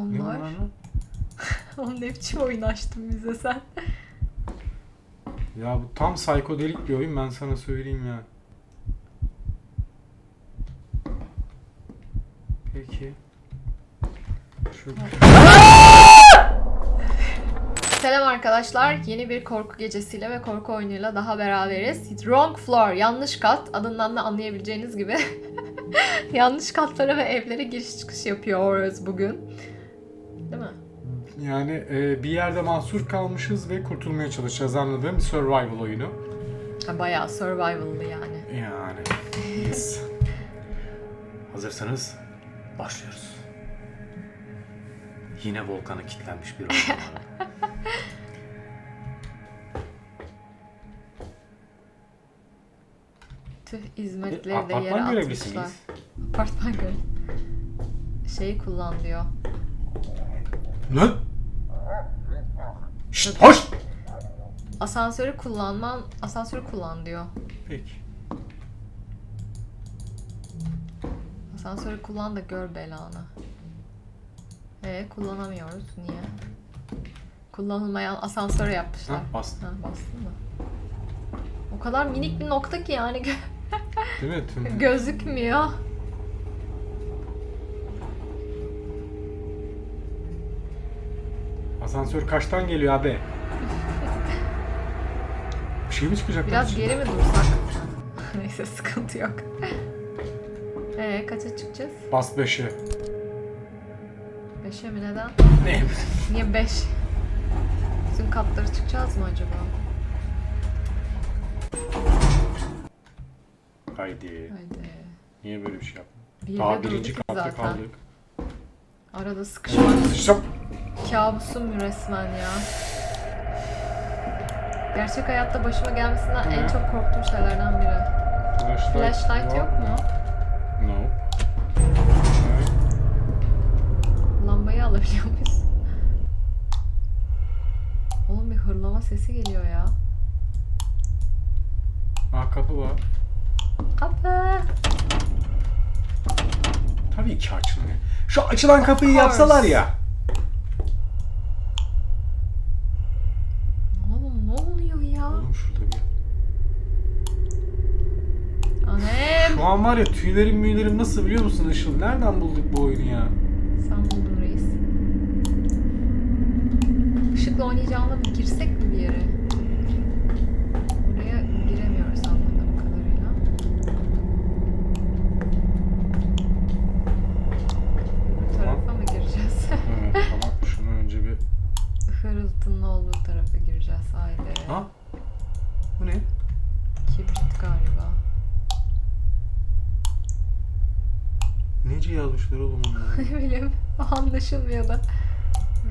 Onlar. ne biçim oyun açtın bize sen? Ya bu tam psikodelik bir oyun ben sana söyleyeyim ya. Peki. Selam arkadaşlar. Yeni bir korku gecesiyle ve korku oyunuyla daha beraberiz. Wrong floor, yanlış kat. Adından da anlayabileceğiniz gibi. yanlış katlara ve evlere giriş çıkış yapıyoruz bugün. Yani e, bir yerde mahsur kalmışız ve kurtulmaya çalışacağız anladığım bir survival oyunu. Ha, bayağı survival'lı yani. Yani. Yes. Hazırsanız başlıyoruz. Yine volkana kilitlenmiş bir oyun. Tüh izmetleri de yere Apartman görevlisi atmışlar. miyiz? Apartman görev. Şeyi kullan diyor. Ne? Şşt, hoş! Asansörü kullanman, asansörü kullan diyor. Peki. Asansörü kullan da gör belanı. E kullanamıyoruz. Niye? Kullanılmayan asansör yapmışlar. Ha, bastım. Ha, bastın mı? O kadar minik bir nokta ki yani Değil mi? Tüm... gözükmüyor. Asansör kaçtan geliyor abi? Bir şey mi çıkacak? lan Biraz içinden? geri mi dursak? Neyse sıkıntı yok. Ee kaça çıkacağız? Bas 5'e. Beşe mi neden? Ne? Niye beş? Bütün katları çıkacağız mı acaba? Haydi. Haydi. Niye böyle bir şey yaptın? Bir Daha birinci durduk katta zaten. kaldık. Arada sıkışmak Şap. Kabusum resmen ya. Gerçek hayatta başıma gelmesinden en Ne? çok korktuğum şeylerden biri. Flashlight, Flashlight yok mu? No. Lambayı alabiliyor muyuz? Oğlum bir hırlama sesi geliyor ya. Aa kapı var. Kapı. Tabii ki açılmıyor. Şu açılan kapıyı yapsalar ya. Oğlum ne oluyor ya? Oğlum şurada bir. Anem. Şu an var ya tüylerim müylerim nasıl biliyor musun Işıl? Nereden bulduk bu oyunu ya? Sen buldun reis. Işıkla oynayacağına bir girsek mi bir yere? Oraya giremiyoruz anladığım kadarıyla. Bu tarafa mı gireceğiz? Evet tamam şunu önce bir... Hırıltının olduğu tarafa gireceğiz haydi. Ha? Bu ne? Kibrit galiba. Nece yazmışlar oğlum onları? Ne bileyim anlaşılmıyor da.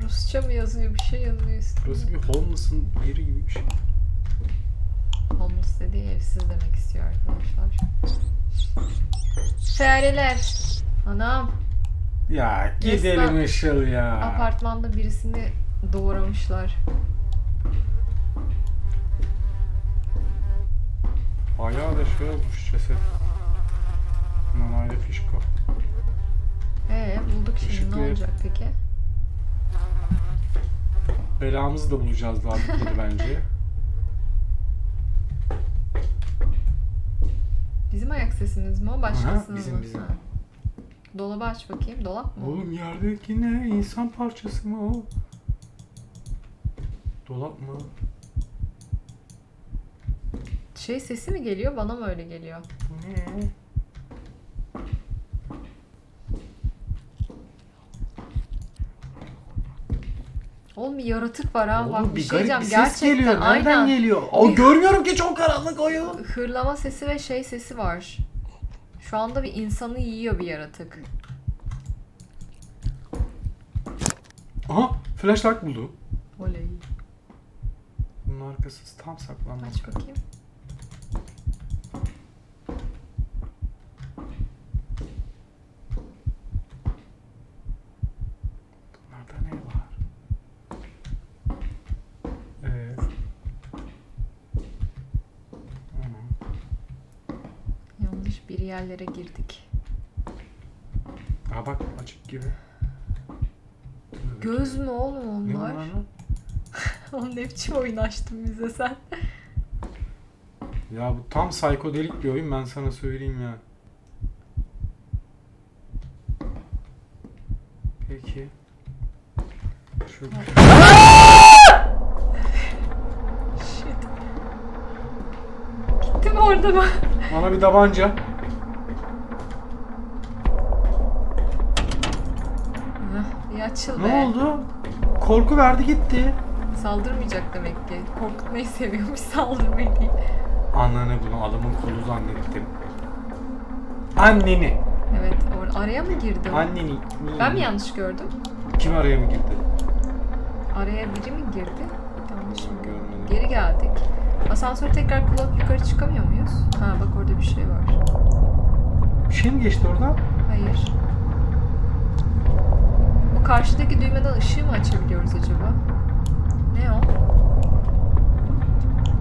Rusça mı yazıyor bir şey yazıyor üstünde. Burası bir homeless'ın yeri gibi bir şey. Homeless dediği evsiz demek istiyor arkadaşlar. Fareler. Anam. Ya gidelim Resmen Işıl ya. Apartmanda birisini doğramışlar. Ayağı da şey olmuş ceset. Nanayla fişko. Ee bulduk şimdi Işıklı ne olacak peki? Belamızı da bulacağız daha bitmedi bence. Bizim ayak sesimiz mi o başkasının bizim, mı? bizim. Ha. Dolabı aç bakayım. Dolap mı? Oğlum yerdeki ne? İnsan parçası mı o? Dolap mı? Şey sesi mi geliyor? Bana mı öyle geliyor? Ne? Oğlum bir yaratık var ha. Oğlum Bak bir, bir şey garip bir ses Gerçekten geliyor. Nereden aynen. geliyor? O görmüyorum ki çok karanlık oyun. Hırlama sesi ve şey sesi var. Şu anda bir insanı yiyor bir yaratık. Aha flashlight buldu. Oley. Bunun arkası tam saklanmaz. Aç bakayım. Bunlarda ne var? Ee, Anam. Yanlış bir yerlere girdik. Aa bak açık gibi. Göz mü oğlum Ne onlar? bunlar lan? Oğlum ne biçim oyun açtın bize sen? Ya bu tam psikodelik bir oyun ben sana söyleyeyim ya. Peki. Şu Shit. Gitti mi orada mı? bana bir tabanca. Heh, Bir açıl Ne be. oldu? Korku verdi gitti. Saldırmayacak demek ki. Korkutmayı seviyormuş saldırmayı değil. Ananı bunu adamın kolu zannettim. Anneni. Evet or araya mı girdi? o? Anneni. Ben mi yanlış gördüm? Kim araya mı girdi? Araya biri mi girdi? Yanlış mı gördüm? Görmedim. Geri geldik. Asansörü tekrar kullanıp yukarı çıkamıyor muyuz? Ha bak orada bir şey var. Bir şey mi geçti orada? Hayır. Karşıdaki düğmeden ışığı mı açabiliyoruz acaba? Ne o?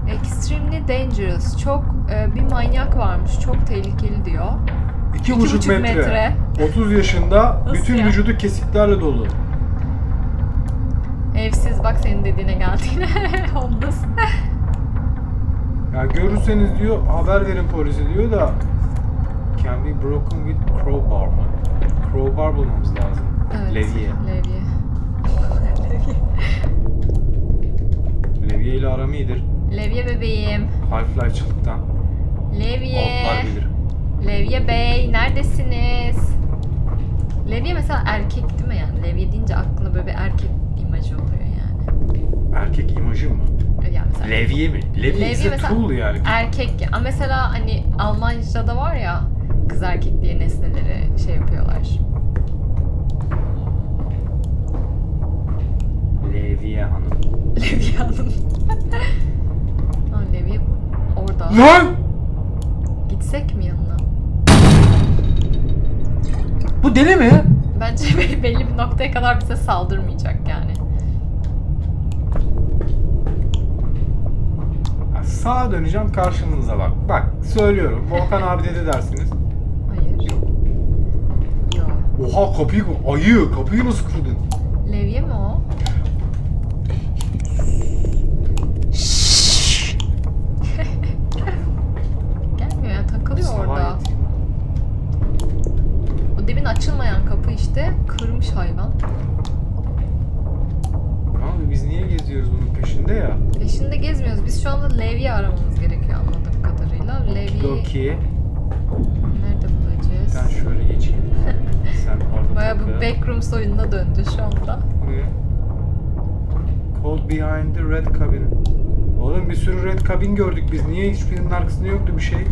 Extremely dangerous. Çok e, bir manyak varmış. Çok tehlikeli diyor. İki, İki buçuk, buçuk metre. metre. 30 yaşında. Nasıl bütün ya? vücudu kesiklerle dolu. Evsiz bak senin dediğine geldiğine. Homeless. Ya görürseniz diyor haber verin polise diyor da can be broken with crowbar mı? Crowbar bulmamız lazım. Evet. Levye. Levye. Levye ile aram iyidir. Levye bebeğim. Half-Life'çılıktan. Levye. Altlar bilir. Levye Bey neredesiniz? Levye mesela erkek değil mi yani? Levye deyince aklına böyle bir erkek imajı oluyor yani. Erkek imajı mı? Yani mesela Levye mi? Levye, Levye ise mesela- tool yani. erkek. Ama mesela hani Almanca'da var ya kız erkek diye nesneleri şey yapıyorlar. Levye hanım. Levye Hanım. ha Levye orada. Lan! Gitsek mi yanına? Bu deli mi? Bence belli bir noktaya kadar bize saldırmayacak yani. Ya sağa döneceğim karşınıza bak. Bak söylüyorum. Volkan abi dedi dersiniz. Oha kapıyı ayı kapıyı nasıl kırdın? Levye mi o? Gelmiyor ya takılıyor Sabah orada. yatayım. O demin açılmayan kapı işte kırmış hayvan. Abi biz niye geziyoruz bunun peşinde ya? Peşinde gezmiyoruz. Biz şu anda levye aramamız gerekiyor anladığım kadarıyla. Levyeyi Doki. nerede bulacağız? Ben şöyle bu backroom oyununa döndü şu anda. Ne? Code behind the red cabin. Oğlum bir sürü red cabin gördük biz. Niye hiçbirinin arkasında yoktu bir şey?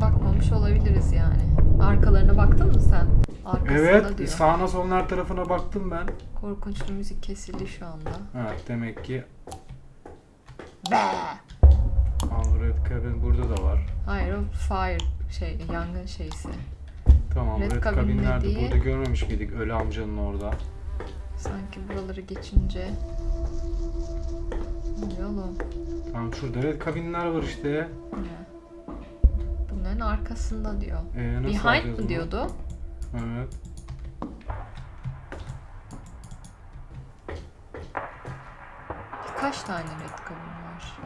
Bakmamış olabiliriz yani. Arkalarına baktın mı sen? Arkasında Evet. diyor. Sağına soluna her tarafına baktım ben. Korkunçlu müzik kesildi şu anda. Evet demek ki Be. Al red cabin burada da var. Hayır o fire şey yangın şeysi. Tamam Red red, nerede? dediği- Burada görmemiş miydik ölü amcanın orada? Sanki buraları geçince. Ne oğlum? Tamam şurada red cabinler var işte. Ne? Bunların arkasında diyor. Ee, nasıl Behind mı diyordu? Evet. Kaç tane red kabin var?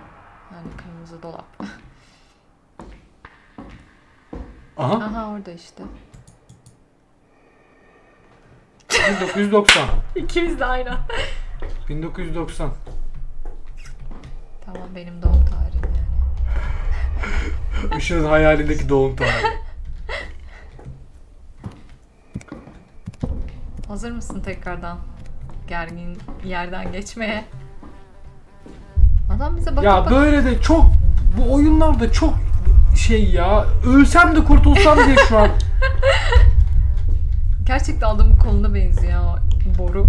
Yani kırmızı dolap. Aha Aha orada işte. 1990. İkimiz de aynı. 1990. Tamam benim doğum tarihim yani. Işığın hayalindeki doğum tarihi. Hazır mısın tekrardan gergin yerden geçmeye? Adam bize bakıp Ya böyle de çok bu oyunlarda çok şey ya ölsem de kurtulsam diye şu an. Gerçekten adamın koluna benziyor boru.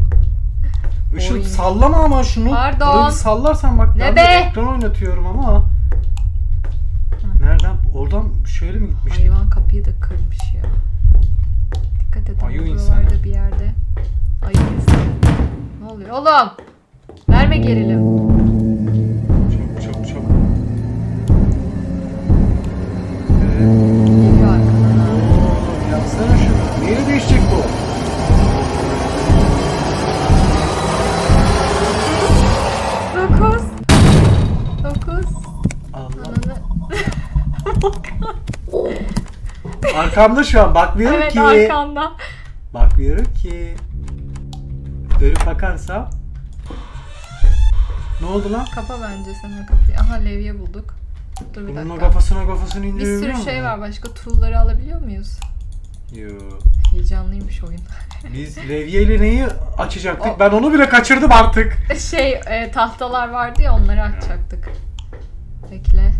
Işıl sallama ama şunu. Pardon. Böyle bir sallarsan bak Ne ben be? de ekran oynatıyorum ama. Nereden? Oradan şöyle mi gitmiştik? Hayvan kapıyı da kırmış ya. Dikkat et Ayı buralarda insanı. bir yerde. Ayı insanı. Ne oluyor oğlum? Verme gerilim. Arkamda şu an bakmıyorum evet ki. arkanda. Bakmıyorum ki. Dönüp bakarsam. Ne oldu lan? Kapa bence sen o kapıyı. Aha levye bulduk. Dur bir Bunun dakika. kafasına kafasını Bir indirebiliyor sürü şey musun? var. Başka tool'ları alabiliyor muyuz? Yo. Heyecanlıymış oyun. Biz levyeyle neyi açacaktık? O- Ben onu bile kaçırdım artık. şey e, tahtalar vardı ya onları açacaktık. Bekle.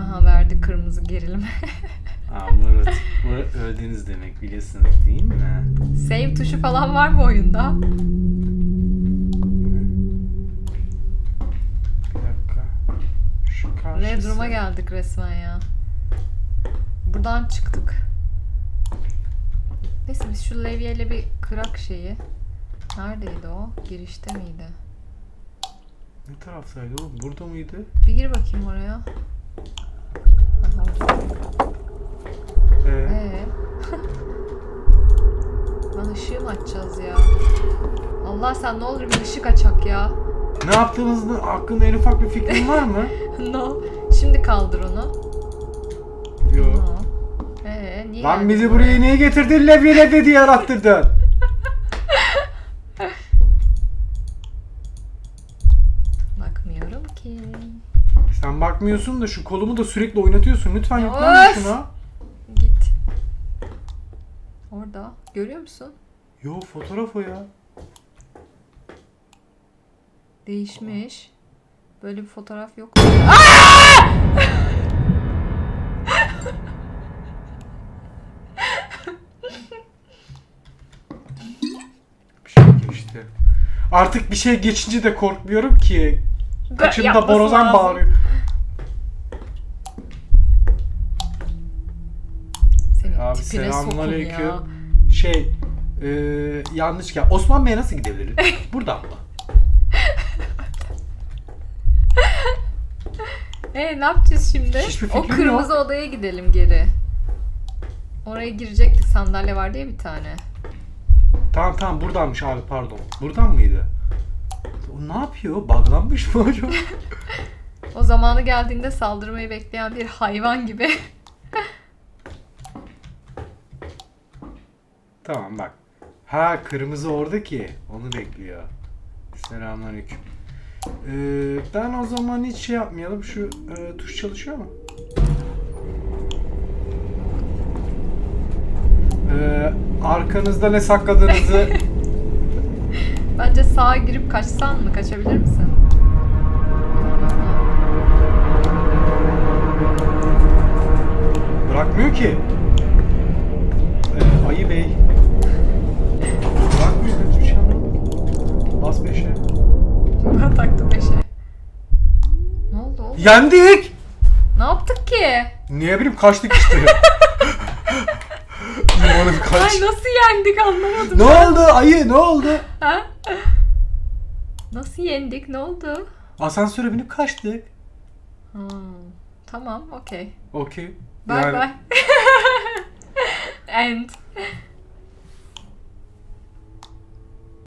Aha verdi kırmızı gerilim. Aa, Murat, Murat öldünüz demek biliyorsunuz değil mi? Save tuşu falan var mı oyunda? Ne? Bir dakika. Şu karşısı. Red Room'a geldik resmen ya. Buradan çıktık. Neyse biz şu levyeyle bir kırak şeyi. Neredeydi o? Girişte miydi? Ne taraftaydı oğlum? Burada mıydı? Bir gir bakayım oraya. Ee, Ee? Lan ışığı mı açacağız ya? Allah sen ne olur bir ışık açak ya. ne yaptığınızın hakkında en ufak bir fikrin var mı? no. Şimdi kaldır onu. Yok. Ee, niye Lan geldin bizi buraya niye getirdin levye levye diye yarattırdın? Sen bakmıyorsun da şu kolumu da sürekli oynatıyorsun. Lütfen Ya yüklen of! şuna. Git. Orada. Görüyor musun? Yo fotoğraf o ya. Değişmiş. Böyle bir fotoğraf yok. Bir şey geçti. Artık bir şey geçince de korkmuyorum ki. Kaçında Yapması borazan lazım. bağırıyor. Abi tipine selamünaleyküm. ya. Şey, e, yanlış gel. Osman Bey'e nasıl gidebilirim? Buradan mı? E ne yapacağız şimdi? Hiçbir o kırmızı odaya gidelim geri. Oraya girecektik sandalye vardı ya bir tane. Tamam tamam buradanmış abi pardon. Buradan mıydı? O ne yapıyor? Buglanmış mı acaba? O zamanı geldiğinde saldırmayı bekleyen bir hayvan gibi. tamam bak. Ha kırmızı orada ki. Onu bekliyor. Selamünaleyküm. Ee, ben o zaman hiç şey yapmayalım. Şu e, tuş çalışıyor mu? Ee, arkanızda ne sakladığınızı Bence sağa girip kaçsan mı? Kaçabilir misin? bırakmıyor ki. Ee, Ayı Bey. Ben taktım peşe. Ne oldu oğlum? Yendik! Ne yaptık ki? Niye bileyim kaçtık işte. İmanım kaç. Ay nasıl yendik anlamadım. Ne oldu ayı ne oldu? Ha? Nasıl yendik? Ne oldu? Asansöre binip kaçtık. Hmm, Tamam, okey. Okey. Bye Yani- bye. End.